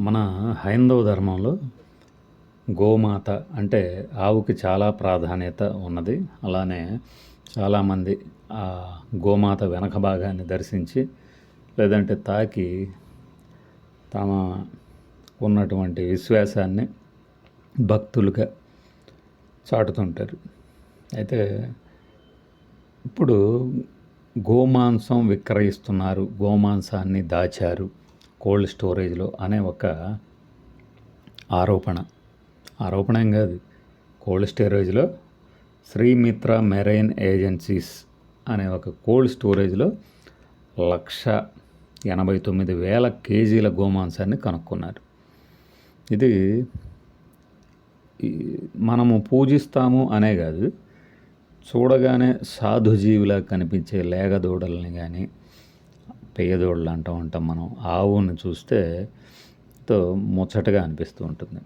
మన హైందవ ధర్మంలో గోమాత అంటే ఆవుకి చాలా ప్రాధాన్యత ఉన్నది. అలానే చాలామంది ఆ గోమాత వెనక భాగాన్ని దర్శించి లేదంటే తాకి తమ ఉన్నటువంటి విశ్వాసాన్ని భక్తులుగా చాటుతుంటారు. అయితే ఇప్పుడు గోమాంసం విక్రయిస్తున్నారు గోమాంసాన్ని దాచారు. కోల్డ్ స్టోరేజ్లో అనే ఒక ఆరోపణ. ఆరోపణ ఏం కాదు. కోల్డ్ స్టోరేజ్లో శ్రీమిత్ర మెరైన్ ఏజెన్సీస్ అనే ఒక కోల్డ్ స్టోరేజ్లో లక్ష ఎనభై తొమ్మిది వేల కేజీల గోమాంసాన్ని కనుక్కున్నారు. ఇది మనము పూజిస్తాము అనే కాదు చూడగానే సాధుజీవిలా కనిపించే లేగదూడల్ని కానీ పెయ్యదోళ్ళు అంటూ ఉంటాం మనం. ఆవుని చూస్తే తో ముచ్చటగా అనిపిస్తూ ఉంటుంది.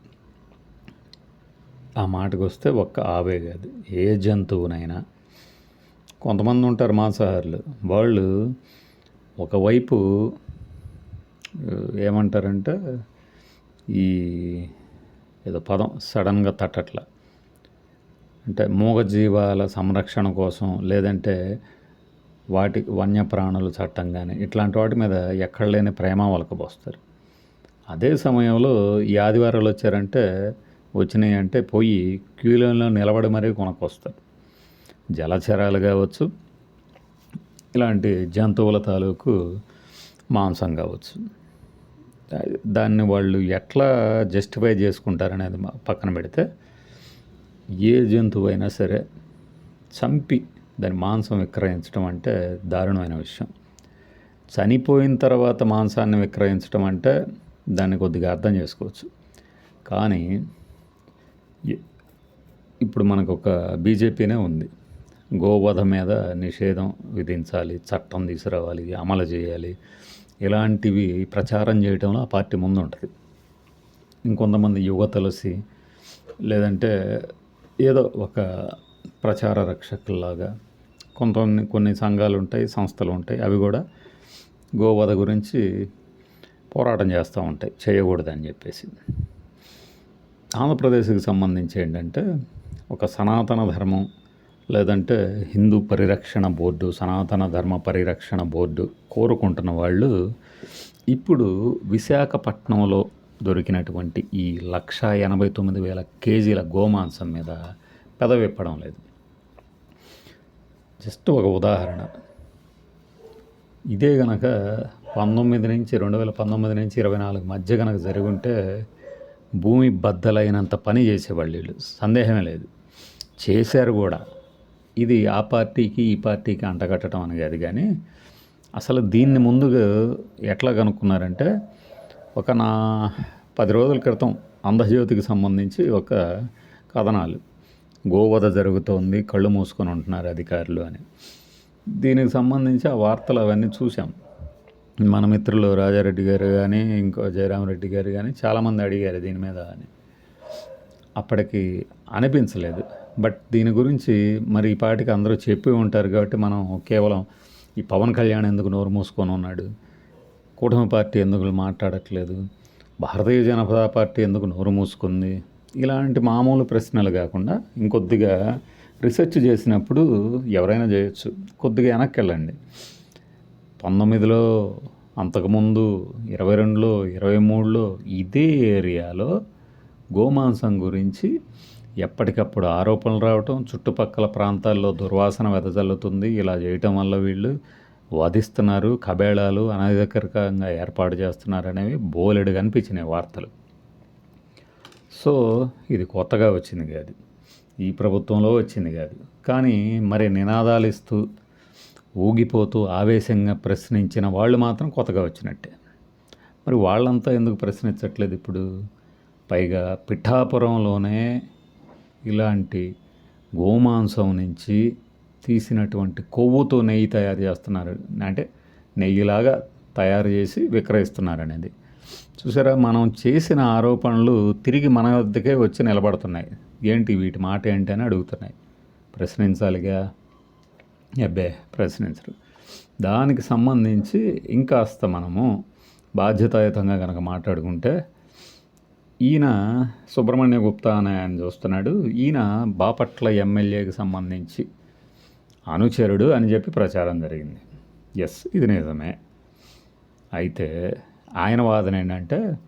ఆ మాటకు వస్తే ఒక్క ఆవే కాదు ఏ జంతువునైనా. కొంతమంది ఉంటారు మాంసాహారులు. వాళ్ళు ఒకవైపు ఏమంటారంటే ఈ ఏదో పదం సడన్గా తట్టట్ల. అంటే మూగజీవాల సంరక్షణ కోసం లేదంటే వాటి వన్యప్రాణుల చట్టం కానీ ఇట్లాంటి వాటి మీద ఎక్కడ లేని ప్రేమ వలకబోస్తారు అదే సమయంలో ఈ ఆదివారాలు వచ్చారంటే వచ్చినాయి అంటే పోయి క్యూలైన్లో నిలబడి మరీ కొనకొస్తారు జలచరాలు కావచ్చు ఇలాంటి జంతువుల తాలూకు మాంసం కావచ్చు. దాన్ని వాళ్ళు ఎట్లా జస్టిఫై చేసుకుంటారనేది పక్కన పెడితే ఏ జంతువు అయినా సరే చంపి దాని మాంసం విక్రయించడం అంటే దారుణమైన విషయం. చనిపోయిన తర్వాత మాంసాన్ని విక్రయించడం అంటే దాన్ని కొద్దిగా అర్థం చేసుకోవచ్చు. కానీ ఇప్పుడు మనకు ఒక బీజేపీనే ఉంది. గోవధ మీద నిషేధం విధించాలి చట్టం తీసుకురావాలి అమలు చేయాలి. ఇలాంటివి ప్రచారం చేయడంలో ఆ పార్టీ ముందు ఉంటుంది ఇంకొంతమంది యువ తులసి లేదంటే ఏదో ఒక ప్రచార రక్షకుల్లాగా కొంత కొన్ని సంఘాలు ఉంటాయి సంస్థలు ఉంటాయి. అవి కూడా గోవధ గురించి పోరాటం చేస్తూ ఉంటాయి. చేయకూడదని చెప్పేసి. ఆంధ్రప్రదేశ్కి సంబంధించి ఏంటంటే ఒక సనాతన ధర్మం లేదంటే హిందూ పరిరక్షణ బోర్డు సనాతన ధర్మ పరిరక్షణ బోర్డు కోరుకుంటున్న వాళ్ళు ఇప్పుడు విశాఖపట్నంలో దొరికినటువంటి ఈ లక్ష ఎనభై తొమ్మిది వేల కేజీల గోమాంసం మీద పెదవిప్పడం లేదు. జస్ట్ ఒక ఉదాహరణ. ఇదే గనక పంతొమ్మిది నుంచి రెండు వేల పంతొమ్మిది నుంచి ఇరవై నాలుగు మధ్య కనుక జరుగుంటే భూమి బద్దలైనంత పని చేసేవాళ్ళు వీళ్ళు. సందేహమే లేదు. చేశారు కూడా. ఇది ఆ పార్టీకి ఈ పార్టీకి అంటగట్టడం అనగాది కానీ అసలు దీన్ని ముందుగా ఎట్లా కనుక్కున్నారంటే ఒక నా పది రోజుల క్రితం అంధజ్యోతికి సంబంధించి ఒక కథనాలు. గోవధ జరుగుతోంది కళ్ళు మూసుకొని ఉంటున్నారు అధికారులు అని. దీనికి సంబంధించి ఆ వార్తలు అవన్నీ చూసాం మన మిత్రులు రాజారెడ్డి గారు కానీ ఇంకో జయరామరెడ్డి గారు కానీ చాలామంది అడిగారు దీని మీద అని. అప్పటికి అనిపించలేదు. బట్ దీని గురించి మరి ఈ పాటికి అందరూ చెప్పి ఉంటారు కాబట్టి మనం కేవలం ఈ పవన్ కళ్యాణ్ ఎందుకు నోరు మూసుకొని ఉన్నాడు? కూటమి పార్టీ ఎందుకు మాట్లాడట్లేదు? భారతీయ జనతా పార్టీ ఎందుకు నోరు మూసుకుంది? ఇలాంటి మామూలు ప్రశ్నలు కాకుండా ఇంకొద్దిగా రీసెర్చ్ చేసినప్పుడు ఎవరైనా చేయొచ్చు. కొద్దిగా వెనక్కి వెళ్ళండి పంతొమ్మిదిలో అంతకుముందు ఇరవై రెండులో ఇరవై మూడులో ఇదే ఏరియాలో గోమాంసం గురించి ఎప్పటికప్పుడు ఆరోపణలు రావటం చుట్టుపక్కల ప్రాంతాల్లో దుర్వాసన వెదజల్లుతుంది. ఇలా చేయటం వల్ల వీళ్ళు వధిస్తున్నారు కబేళాలు అనధికారికంగా ఏర్పాటు చేస్తున్నారు అనేవి బోలెడు కనిపించినాయి వార్తలు. సో ఇది కొత్తగా వచ్చింది కాదు. ఈ ప్రభుత్వంలో వచ్చింది కాదు. కానీ మరి నినాదాలు ఇస్తూ ఊగిపోతూ ఆవేశంగా ప్రశ్నించిన వాళ్ళు మాత్రం కొత్తగా వచ్చినట్టే. మరి వాళ్ళంతా ఎందుకు ప్రశ్నించట్లేదు ఇప్పుడు? పైగా పిఠాపురంలోనే ఇలాంటి గోమాంసం నుంచి తీసినటువంటి కొవ్వుతో నెయ్యి తయారు చేస్తున్నారు. అంటే నెయ్యిలాగా తయారు చేసి విక్రయిస్తున్నారు అనేది. చూసారా మనం చేసిన ఆరోపణలు తిరిగి మన వద్దకే వచ్చి నిలబడుతున్నాయి. ఏంటి వీటి మాట ఏంటి అని అడుగుతున్నాయి. ప్రశ్నించాలిగా? అబ్బే ప్రశ్నించరు. దానికి సంబంధించి ఇంకాస్త మనము బాధ్యతాయుతంగా కనుక మాట్లాడుకుంటే ఈయన సుబ్రహ్మణ్య గుప్తా అనే ఆయన చూస్తున్నాడు. ఈయన బాపట్ల ఎమ్మెల్యేకి సంబంధించి అనుచరుడు అని చెప్పి ప్రచారం జరిగింది. ఎస్ ఇది నిజమే. అయితే ఆయన వాదన ఏంటంటే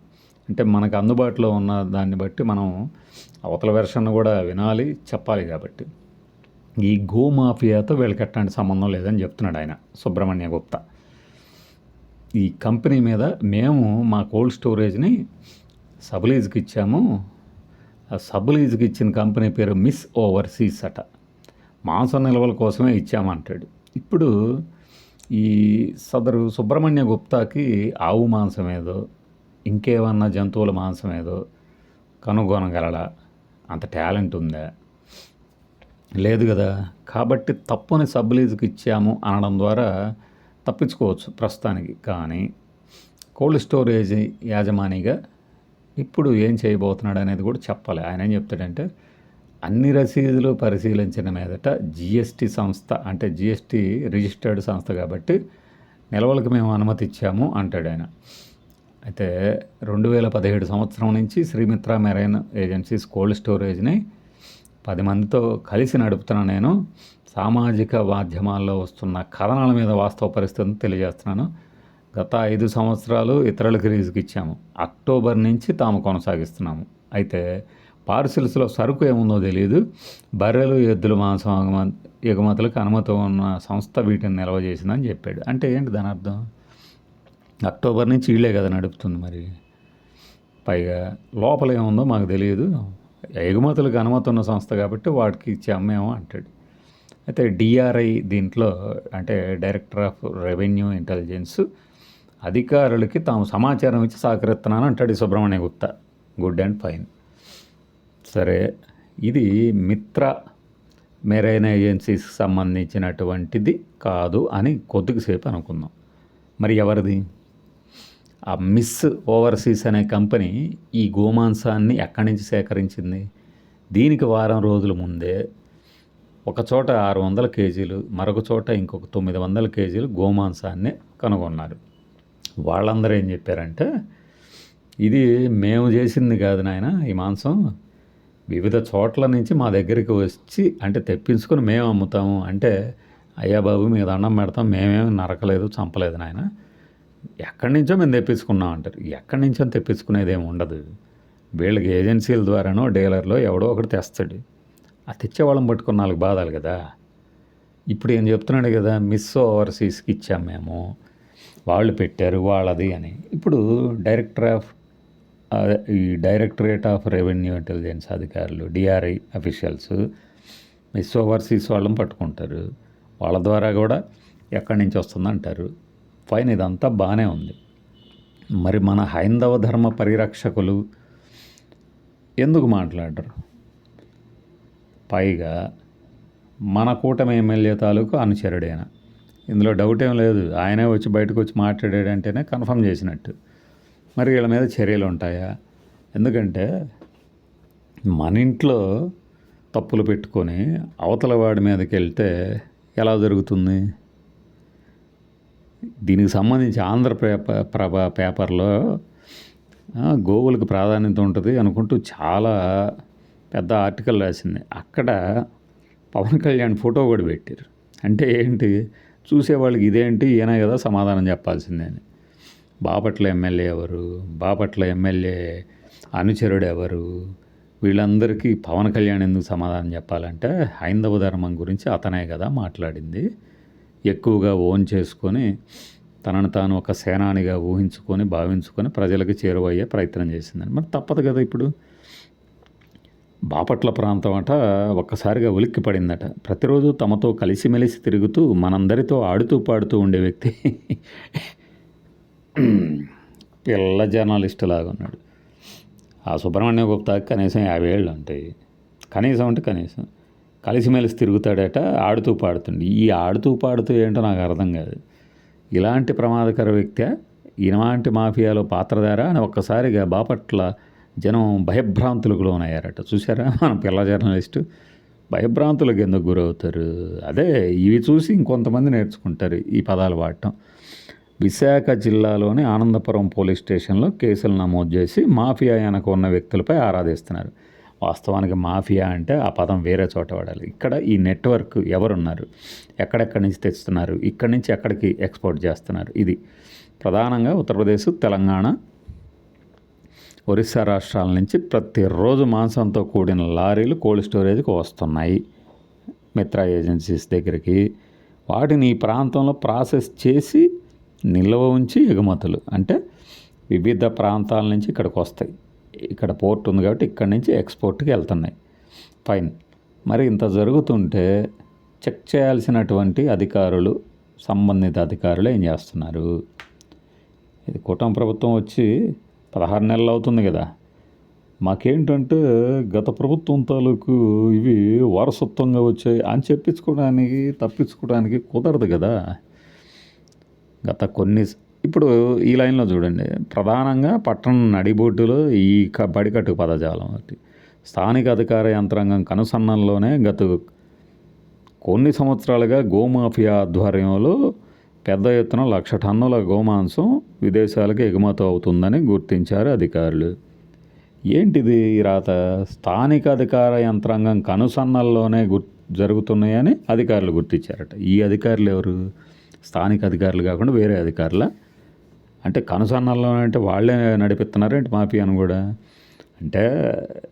అంటే మనకు అందుబాటులో ఉన్న దాన్ని బట్టి మనం అవతల వెర్షన్ కూడా వినాలి చెప్పాలి కాబట్టి. ఈ గోమాఫియాతో వీళ్ళకి ఎట్లాంటి సంబంధం లేదని చెప్తున్నాడు ఆయన సుబ్రహ్మణ్య గుప్తా. ఈ కంపెనీ మీద మేము మా కోల్డ్ స్టోరేజ్ని సబ్లీజ్కి ఇచ్చాము. ఆ సబ్లీజ్కి ఇచ్చిన కంపెనీ పేరు మిస్ ఓవర్సీస్ అట. మాంసం నిల్వల కోసమే ఇచ్చామంటాడు. ఇప్పుడు ఈ సదరు సుబ్రహ్మణ్య గుప్తాకి ఆవు మాంసం ఏదో ఇంకేమన్నా జంతువుల మాంసం ఏదో కనుగొనగలడా? అంత టాలెంట్ ఉందా? లేదు కదా. కాబట్టి తప్పుని సబ్లీజ్కి ఇచ్చాము అనడం ద్వారా తప్పించుకోవచ్చు ప్రస్తుతానికి. కానీ కోల్డ్ స్టోరేజ్ యాజమానిగా ఇప్పుడు ఏం చేయబోతున్నాడు అనేది కూడా చెప్పాలి. ఆయన ఏం చెప్తాడంటే అన్ని రసీదులు పరిశీలించిన మీదట జిఎస్టి సంస్థ అంటే జిఎస్టి రిజిస్టర్డ్ సంస్థ కాబట్టి నిల్వలకు మేము అనుమతి ఇచ్చాము అంటాడు ఆయన. అయితే రెండు వేల పదిహేడు సంవత్సరం నుంచి శ్రీమిత్ర మెరైన్ ఏజెన్సీస్ కోల్డ్ స్టోరేజ్ని పది మందితో కలిసి నడుపుతున్న నేను సామాజిక మాధ్యమాల్లో వస్తున్న కథనాల మీద వాస్తవ పరిస్థితిని తెలియజేస్తున్నాను. గత ఐదు సంవత్సరాలు ఇతరులకు రీజుకి ఇచ్చాము. అక్టోబర్ నుంచి తాము కొనసాగిస్తున్నాము. అయితే పార్సిల్స్లో సరుకు ఏముందో తెలియదు బర్రెలు ఎద్దుల మాంసం ఎగుమ- ఎగుమతులకు అనుమతి ఉన్న సంస్థ వీటిని నిల్వ చేసిందని చెప్పాడు. అంటే ఏంటి దాని అర్థం? అక్టోబర్ నుంచి వీళ్ళే కదా నడుపుతుంది మరి. పైగా లోపల ఏముందో మాకు తెలియదు. ఎగుమతులకు అనుమతి ఉన్న సంస్థ కాబట్టి వాటికి ఇచ్చి అమ్మేమో అంటాడు. అయితే డిఆర్ఐ దీంట్లో అంటే డైరెక్టర్ ఆఫ్ రెవెన్యూ ఇంటెలిజెన్స్ అధికారులకి తాము సమాచారం ఇచ్చి సహకరిస్తున్నాను అంటాడు Subrahmanya Gupta. Good and fine. సరే ఇది మిత్ర మెరైన్ ఏజెన్సీస్కి సంబంధించినటువంటిది కాదు అని కొద్దిసేపు అనుకుందాం. మరి ఎవరిది? ఆ మిస్ ఓవర్సీస్ అనే కంపెనీ ఈ గోమాంసాన్ని ఎక్కడి నుంచి సేకరించింది? దీనికి వారం రోజుల ముందే ఒక చోట ఆరు వందల కేజీలు మరొక చోట ఇంకొక తొమ్మిది వందల కేజీలు గోమాంసాన్ని కనుగొన్నారు. వాళ్ళందరూ ఏం చెప్పారంటే ఇది మేము చేసింది కాదు నాయన ఈ మాంసం వివిధ చోట్ల నుంచి మా దగ్గరికి వచ్చి అంటే తెప్పించుకొని మేము అమ్ముతాము. అంటే అయ్యా బాబు మీద దండం పెడతాం. మేమేమి నరకలేదు చంపలేదు నాయన. ఎక్కడి నుంచో మేము తెప్పించుకున్నాం అంటారు. ఎక్కడి నుంచో తెప్పించుకునేది ఏమి ఉండదు. వీళ్ళకి ఏజెన్సీల ద్వారానో డీలర్లో ఎవడో ఒకటి తెస్తాడు. ఆ తెచ్చేవాళ్ళని పట్టుకున్న వాళ్ళకి బాధాలు కదా. ఇప్పుడు ఏం చెప్తున్నాడు కదా మిస్ ఓవర్సీస్కి ఇచ్చాం మేము. వాళ్ళు పెట్టారు వాళ్ళది అని. ఇప్పుడు డైరెక్టర్ ఆఫ్ ఈ డైరెక్టరేట్ ఆఫ్ రెవెన్యూ ఇంటెలిజెన్స్ అధికారులు డిఆర్ఐ అఫీషియల్స్ మిస్ ఓవర్సీస్ వాళ్ళని పట్టుకుంటారు. వాళ్ళ ద్వారా కూడా ఎక్కడి నుంచి వస్తుందంటారు. ఫైన్ ఇదంతా బాగానే ఉంది. మరి మన హైందవ ధర్మ పరిరక్షకులు ఎందుకు మాట్లాడరు? పైగా మన కూటమి ఎమ్మెల్యే తాలూకు అనుచరుడైన? ఇందులో డౌట్ ఏం లేదు. ఆయనే వచ్చి బయటకు వచ్చి మాట్లాడాడంటేనే కన్ఫర్మ్ చేసినట్టు. మరి వీళ్ళ మీద చర్యలు ఉంటాయా? ఎందుకంటే మన ఇంట్లో తప్పులు పెట్టుకొని అవతల వాడి మీదకి వెళ్తే ఎలా జరుగుతుంది? దీనికి సంబంధించి ఆంధ్ర పేపర్ ప్రభ పేపర్లో గోవులకు ప్రాధాన్యత ఉంటుంది అనుకుంటూ చాలా పెద్ద ఆర్టికల్ రాసింది. అక్కడ పవన్ కళ్యాణ్ ఫోటో కూడా పెట్టారు. అంటే ఏంటి? చూసేవాళ్ళకి ఇదేంటి? ఈయన కదా సమాధానం చెప్పాల్సిందే అని. బాపట్ల ఎమ్మెల్యే ఎవరు? బాపట్ల ఎమ్మెల్యే అనుచరుడు ఎవరు? వీళ్ళందరికీ పవన్ కళ్యాణ్ ఎందుకు సమాధానం చెప్పాలంటే హైందవ ధర్మం గురించి అతనే కదా మాట్లాడింది. ఎక్కువగా ఓన్ చేసుకొని తనను తాను ఒక సేనానిగా ఊహించుకొని భావించుకొని ప్రజలకు చేరువయ్యే ప్రయత్నం చేసిందని. మరి తప్పదు కదా ఇప్పుడు. బాపట్ల ప్రాంతం అట ఒక్కసారిగా ఉలిక్కి పడిందట. ప్రతిరోజు తమతో కలిసిమెలిసి తిరుగుతూ మనందరితో ఆడుతూ పాడుతూ ఉండే వ్యక్తి పిల్ల జర్నలిస్ట్ లాగా ఉన్నాడు. ఆ సుబ్రహ్మణ్య గుప్తాకి కనీసం యాభై ఏళ్ళు ఉంటాయి కనీసం అంటే కనీసం కలిసిమెలిసి తిరుగుతాడట ఆడుతూ పాడుతుంది ఈ ఆడుతూ పాడుతూ ఏంటో నాకు అర్థం కాదు. ఇలాంటి ప్రమాదకర వ్యక్తి ఇలాంటి మాఫియాలో పాత్రధార అని ఒక్కసారిగా బాపట్ల జనం భయభ్రాంతులకు లోనయ్యారట. చూసారా మన పిల్ల జర్నలిస్టు భయభ్రాంతులకు ఎందుకు గురవుతారు? అదే ఇవి చూసి ఇంకొంతమంది నేర్చుకుంటారు ఈ పదాలు వాడటం. విశాఖ జిల్లాలోని ఆనందపురం పోలీస్ స్టేషన్లో కేసులు నమోదు చేసి మాఫియా వెనక ఉన్న వ్యక్తులపై ఆరాధిస్తున్నారు. వాస్తవానికి మాఫియా అంటే ఆ పదం వేరే చోట వాడాలి. ఇక్కడ ఈ నెట్వర్క్ ఎవరున్నారు? ఎక్కడెక్కడి నుంచి తెస్తున్నారు? ఇక్కడి నుంచి ఎక్కడికి ఎక్స్పోర్ట్ చేస్తున్నారు? ఇది ప్రధానంగా ఉత్తరప్రదేశ్ తెలంగాణ ఒరిస్సా రాష్ట్రాల నుంచి ప్రతిరోజు మాంసంతో కూడిన లారీలు కోల్డ్ స్టోరేజ్కి వస్తున్నాయి. మిత్ర ఏజెన్సీస్ దగ్గరికి వాటిని ఈ ప్రాంతంలో ప్రాసెస్ చేసి నిల్వ ఉంచి ఎగుమతులు. అంటే వివిధ ప్రాంతాల నుంచి ఇక్కడికి వస్తాయి. ఇక్కడ పోర్ట్ ఉంది కాబట్టి ఇక్కడ నుంచి ఎక్స్పోర్ట్కి వెళ్తున్నాయి. ఫైన్. మరి ఇంత జరుగుతుంటే చెక్ చేయాల్సినటువంటి అధికారులు సంబంధిత అధికారులు ఏం చేస్తున్నారు? ఇది కూటమి ప్రభుత్వం వచ్చి పదహారు నెలలు అవుతుంది కదా. మాకేంటంటే గత ప్రభుత్వం తాలూకు ఇవి వారసత్వంగా వచ్చాయి. అని చెప్పించుకోవడానికి తప్పించుకోవడానికి కుదరదు కదా. గత కొన్ని ఇప్పుడు ఈ లైన్లో చూడండి. ప్రధానంగా పట్టణం నడిబొడ్డులో ఈ క బడికట్టు పదజాలం ఒకటి. స్థానిక అధికార యంత్రాంగం కనుసన్నల్లోనే గత కొన్ని సంవత్సరాలుగా గోమాఫియా ఆధ్వర్యంలో పెద్ద ఎత్తున లక్ష టన్నుల గోమాంసం విదేశాలకు ఎగుమతి అవుతుందని గుర్తించారు అధికారులు. ఏంటిది ఈ రాత? స్థానిక అధికార యంత్రాంగం కనుసన్నల్లోనే గుర్ జరుగుతున్నాయని అధికారులు గుర్తించారట. ఈ అధికారులు ఎవరు? స్థానిక అధికారులు కాకుండా వేరే అధికారుల అంటే కనుసన్నల్లో అంటే వాళ్ళే నడిపిస్తున్నారు ఏంటి మాఫియాను కూడా? అంటే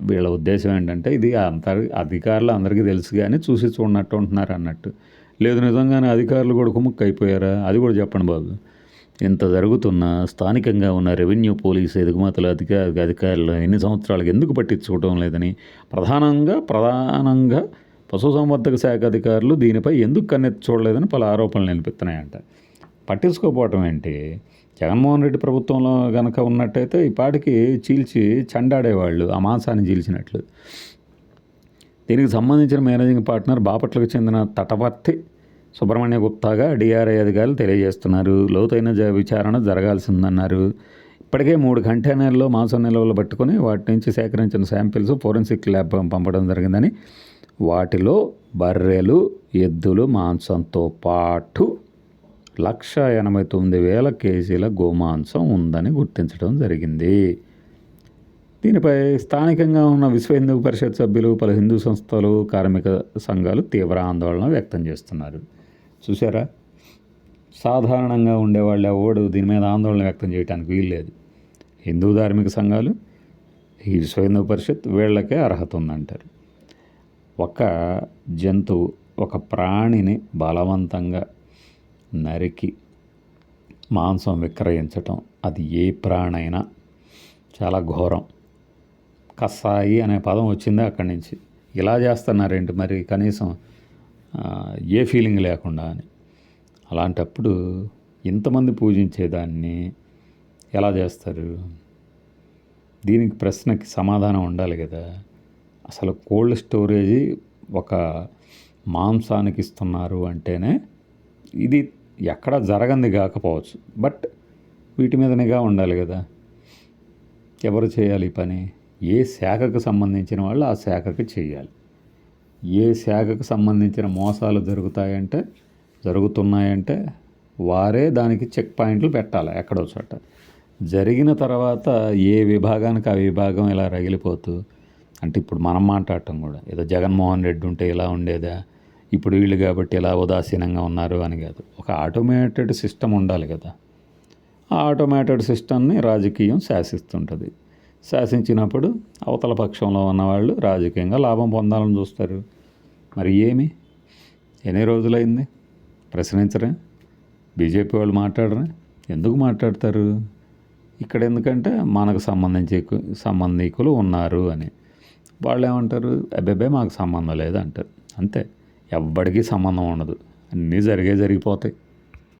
వీళ్ళ ఉద్దేశం ఏంటంటే ఇది అంత అధికారులు అందరికీ తెలుసు కానీ చూసి చూడనట్టు ఉంటున్నారు అన్నట్టు. లేదు నిజంగానే అధికారులు కూడా కుముక్కు అయిపోయారా? అది కూడా చెప్పండి బాబు. ఇంత జరుగుతున్న స్థానికంగా ఉన్న రెవెన్యూ పోలీస్ ఎగుమతుల అధికార అధికారులు ఎన్ని సంవత్సరాలకు ఎందుకు పట్టించుకోవడం లేదని ప్రధానంగా ప్రధానంగా పశుసంవర్ధక శాఖ అధికారులు దీనిపై ఎందుకు కన్నెత్తి చూడలేదని పలు ఆరోపణలు నిలిపిస్తున్నాయంట. పట్టించుకోకపోవటం ఏంటి? జగన్మోహన్ రెడ్డి ప్రభుత్వంలో కనుక ఉన్నట్టయితే ఈ పాటికి చీల్చి చండాడేవాళ్ళు ఆ మాంసాన్ని చీల్చినట్లు. దీనికి సంబంధించిన మేనేజింగ్ పార్ట్నర్ బాపట్లకు చెందిన తటవర్తి సుబ్రహ్మణ్య గుప్తాగా డిఆర్ఐ అధికారులు తెలియజేస్తున్నారు. లోతైన జ విచారణ జరగాల్సిందన్నారు. ఇప్పటికే మూడు కంటైనర్లో మాంసం నిల్వలు పట్టుకొని వాటి నుంచి సేకరించిన శాంపిల్స్ ఫోరెన్సిక్ ల్యాబ్ పంపడం జరిగిందని వాటిలో బర్రెలు ఎద్దులు మాంసంతో పాటు లక్ష ఎనభై తొమ్మిది వేల కేజీల గోమాంసం ఉందని గుర్తించడం జరిగింది. దీనిపై స్థానికంగా ఉన్న విశ్వ హిందూ పరిషత్ సభ్యులు పలు హిందూ సంస్థలు కార్మిక సంఘాలు తీవ్ర ఆందోళన వ్యక్తం చేస్తున్నారు. చూసారా సాధారణంగా ఉండేవాళ్ళు ఎవడు దీని మీద ఆందోళన వ్యక్తం చేయడానికి వీల్లేదు. హిందూ ధార్మిక సంఘాలు ఈ విశ్వ హిందూ పరిషత్ వీళ్ళకే అర్హత ఉందంటారు. ఒక జంతువు ఒక ప్రాణిని బలవంతంగా నరికి మాంసం విక్రయించటం అది ఏ ప్రాణైనా చాలా ఘోరం. కస్సాయి అనే పదం వచ్చిందే అక్కడి నుంచి? ఇలా చేస్తున్నారేంటి మరి కనీసం ఏ ఫీలింగ్ లేకుండా అని. అలాంటప్పుడు ఇంతమంది పూజించేదాన్ని ఎలా చేస్తారు? దీనికి ప్రశ్నకి సమాధానం ఉండాలి కదా. అసలు కోల్డ్ స్టోరేజీ ఒక మాంసానికి ఇస్తున్నారు అంటేనే ఇది ఎక్కడ జరగంది కాకపోవచ్చు. బట్ వీటి మీద నిఘా ఉండాలి కదా. ఎవరు చేయాలి ఈ పని? ఏ శాఖకు సంబంధించిన వాళ్ళు ఆ శాఖకు చేయాలి. ఏ శాఖకు సంబంధించిన మోసాలు జరుగుతాయంటే జరుగుతున్నాయంటే వారే దానికి చెక్ పాయింట్లు పెట్టాలి ఎక్కడో చోట. జరిగిన తర్వాత ఏ విభాగానికి ఆ విభాగం ఇలా రగిలిపోతూ అంటే ఇప్పుడు మనం మాట్లాడటం కూడా. ఏదో జగన్మోహన్ రెడ్డి ఉంటే ఇలా ఉండేదా? ఇప్పుడు వీళ్ళు కాబట్టి ఇలా ఉదాసీనంగా ఉన్నారు అని కాదు. ఒక ఆటోమేటెడ్ సిస్టమ్ ఉండాలి కదా. ఆ ఆటోమేటెడ్ సిస్టమ్ని రాజకీయం శాసిస్తుంటుంది. శాసించినప్పుడు అవతల పక్షంలో ఉన్నవాళ్ళు రాజకీయంగా లాభం పొందాలని చూస్తారు. మరి ఏమి? ఎన్ని రోజులైంది? ప్రశ్నించరే? బీజేపీ వాళ్ళు మాట్లాడరా? ఎందుకు మాట్లాడతారు? ఇక్కడ ఎందుకంటే మనకు సంబంధించి సంబంధికులు ఉన్నారు అని. వాళ్ళు ఏమంటారు అబ్బాబే మాకు సంబంధం లేదు అంటారు అంతే. ఎవ్వడికి సంబంధం ఉండదు. అన్నీ జరిగే జరిగిపోతాయి.